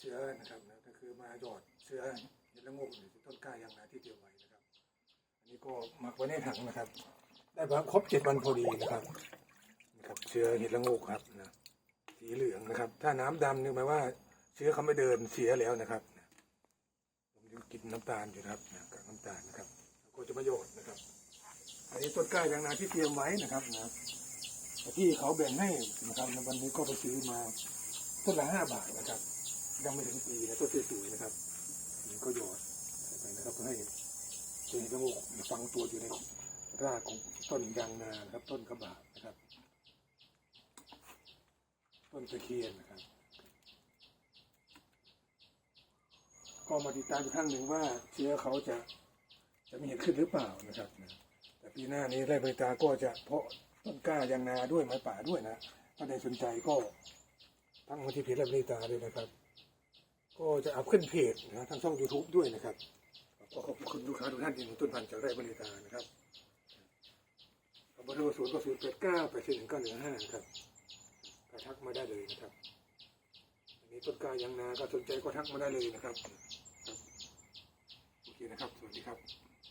เชื้อนะครับนะก็คือมาหยอดเชื้อเห็ดละงกในต้นกล้ายางนาที่เตรียมไว้นะครับ อันนี้ก็หมักไว้ในถังนะครับ ได้มาครบเจ็ดวันพอดีนะครับนะครับ เชื้อเห็ดละงกครับนะสีเหลืองนะครับ ถ้าน้ำดำนี่หมายว่าเชื้อเขาไม่เดินเสียแล้วนะครับผมยังกินน้ำตาลอยู่นะครับนะกับน้ำตาลนะครับก็จะมาหยอดนะครับ อันนี้ต้นกล้ายางนาที่เตรียมไว้นะครับนะที่เขาแบ่งให้นะครับวันนี้ก็ไปซื้อมาต้นละห้าบาทนะครับ ยังไม่ถึงปีนะต้นสวยๆนะครับนี่ก็หยอดไปนะครับเพื่อให้เจนจมูกฝังตัวอยู่ในรากของต้นยางนานครับ ต้นกระบะนะครับ ต้นตะเคียนนะครับ ก็มาติดตามอีกครั้งหนึ่งว่าเชื้อเขาจะจะมีเหตุขึ้นหรือเปล่านะครับนะแต่ปีหน้านี้ไร่ใบตาก็จะเพาะต้นกล้ายางนาด้วยไม้ป่าด้วยนะถ้าใครสนใจก็ทั้งมาที่เพจไร่ใบตาเลยนะครับ ก็จะอัพขึ้นเพจนะทางช่อง YouTube ด้วยนะครับก็ขอบคุณลูกค้าทุกท่านที่นำต้นพันธุ์จากไร่บริตานะครับเบอร์โทรศูนย์ก็ศูนย์แปดเก้าแปดสี่หนึ่งเก้าหนึ่งห้านะครับก็ทักมาได้เลยนะครับ อันนี้ต้นกล้ายางนาก็สนใจก็ทักมาได้เลยนะครับ ครับ โอเคนะครับ สวัสดีครับ